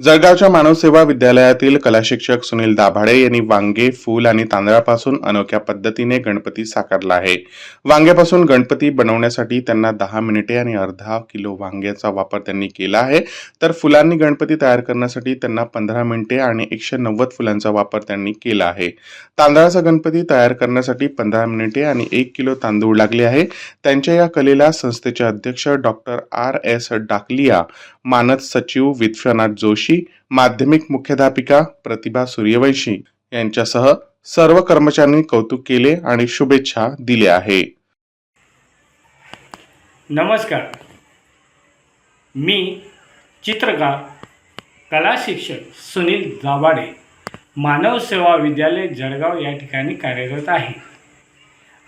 जळगावच्या मानवसेवा विद्यालयातील कला शिक्षक सुनील दाभाडे यांनी वांगे फूल आणि तांदळापासून अनोख्या पद्धतीने गणपती साकारला आहे. वांग्यापासून गणपती बनवण्यासाठी त्यांना दहा मिनिटे आणि अर्धा किलो वांग्याचा वापर त्यांनी केला आहे. तर फुलांनी गणपती तयार करण्यासाठी त्यांना पंधरा मिनिटे आणि एकशे नव्वद फुलांचा वापर त्यांनी केला आहे. तांदळाचा गणपती तयार करण्यासाठी पंधरा मिनिटे आणि एक किलो तांदूळ लागले आहे. त्यांच्या या कलेला संस्थेचे अध्यक्ष डॉक्टर आर एस डाकलिया मानद सचिव विश्वनाथ जोशी माध्यमिक मुख्याध्यापिका प्रतिभा सूर्यवंशी यांच्यासह सर्व कर्मचाऱ्यांनी कौतुक केले आणि शुभेच्छा दिल्या आहे. नमस्कार. मी चित्रकार कला शिक्षक सुनील दाभाडे मानव सेवा विद्यालय जळगाव या ठिकाणी कार्यरत आहे.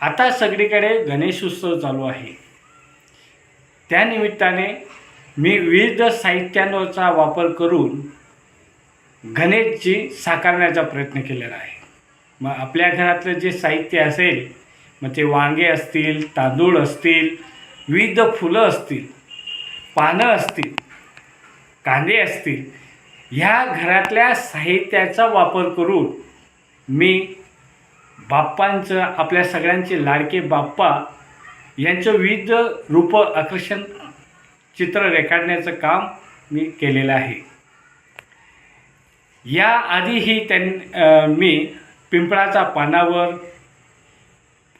आता सगळीकडे गणेश उत्सव चालू आहे. त्यानिमित्ताने मी विविध साहित्यांचा वापर करून गणेशजी साकारण्याचा प्रयत्न केलेला आहे. मग आपल्या घरातलं जे साहित्य असेल मग ते वांगे असतील तांदूळ असतील विविध फुलं असतील पानं असतील कांदे असतील ह्या घरातल्या साहित्याचा वापर करून मी बाप्पांचं आपल्या सगळ्यांचे लाडके बाप्पा यांचं विविध रूपं आकर्षण चित्र रेखाटण्याचं काम मी केलेलं आहे. या आधीही त्यां मी पिंपळाचा पानावर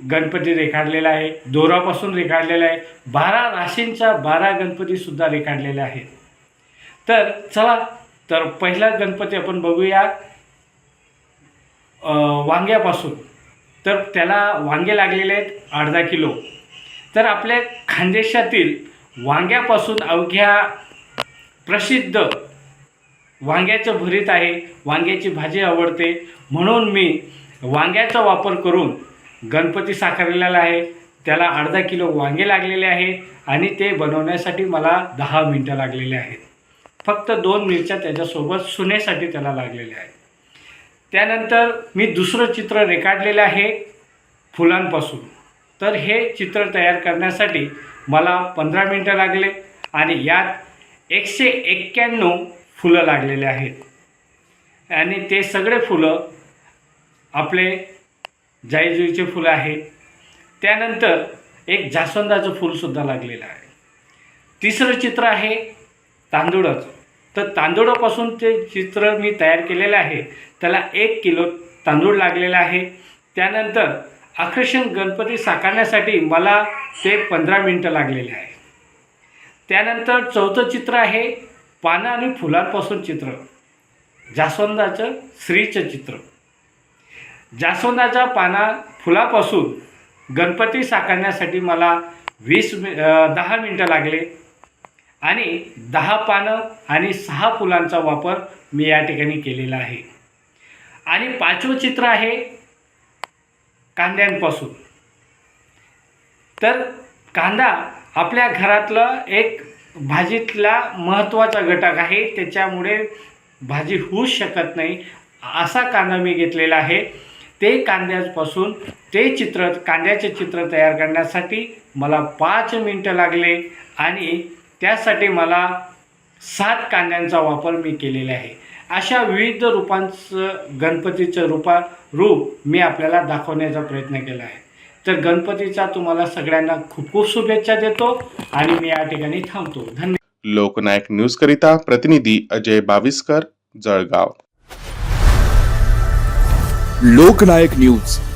गणपती रेखाटलेला आहे. दोरापासून रेखाटलेला आहे. बारा राशींच्या बारा गणपतीसुद्धा रेखाटलेले आहेत. तर चला तर पहिला गणपती आपण बघूया. वांग्यापासून. तर त्याला वांगे लागलेले आहेत अर्धा किलो. तर आपल्या खानदेशातील वांग्यापासून अवघ्या प्रसिद्ध वांग्याचं भरीत आहे. वांग्याची भाजी आवडते. म्हणून मी वांग्याचा वापर करून गणपती साकारलेला आहे. त्याला अर्धा किलो वांगे लागलेले आहेत आणि ते बनवण्यासाठी मला दहा मिनटं लागलेले आहेत. फक्त दोन मिरच्या त्याच्यासोबत सुनेसाठी त्याला लागलेल्या आहेत. त्यानंतर मी दुसरं चित्र रेखाटलेलं आहे फुलांपासून. तर हे चित्र तयार करण्यासाठी मला पंधरा मिनटं लागले आणि यात एकशे एक्क्याण्णव फुलं लागलेले आहेत. आणि ते सगळे फुलं आपले जाईजुईचे फुलं आहेत. त्यानंतर एक जास्वंदाचं फूलसुद्धा लागलेलं आहे. तिसरं चित्र आहे तांदूळाचं. तर तांदूळापासून ते चित्र मी तयार केलेलं आहे. त्याला एक किलो तांदूळ लागलेला आहे. त्यानंतर आकर्षण गणपती साकारण्यासाठी मला ते पंधरा मिनटं लागलेले आहे त्यानंतर चौथं चित्र आहे पानं आणि फुलांपासून चित्र. जास्वंदाचं श्रीचं चित्र. जास्वंदाच्या पाना फुलापासून गणपती साकारण्यासाठी मला वीस मि दहा मिनटं लागले आणि दहा पानं आणि सहा फुलांचा वापर मी या ठिकाणी केलेला आहे. आणि पाचवं चित्र आहे कांद्यांपासून. तर कांदा आपल्या घरातलं एक भाजीतला महत्त्वाचा घटक आहे त्याच्यामुळे भाजी होऊच शकत नाही असा कांदा मी घेतलेला आहे. ते कांद्यापासून ते चित्र कांद्याचे चित्र तयार करण्यासाठी मला पाच मिनटं लागले आणि त्यासाठी मला सात कांद्यांचा वापर मी केलेला आहे. अशा विविध रूपांचं गणपतीचं रूपा रूप मी आपल्याला दाखवण्याचा प्रयत्न केला आहे. तर गणपतीचा तुम्हाला सगळ्यांना खूप खूप शुभेच्छा देतो आणि मी या ठिकाणी थांबतो. धन्यवाद. लोकनायक न्यूज करिता प्रतिनिधी अजय बाविस्कर जळगाव. लोकनायक न्यूज.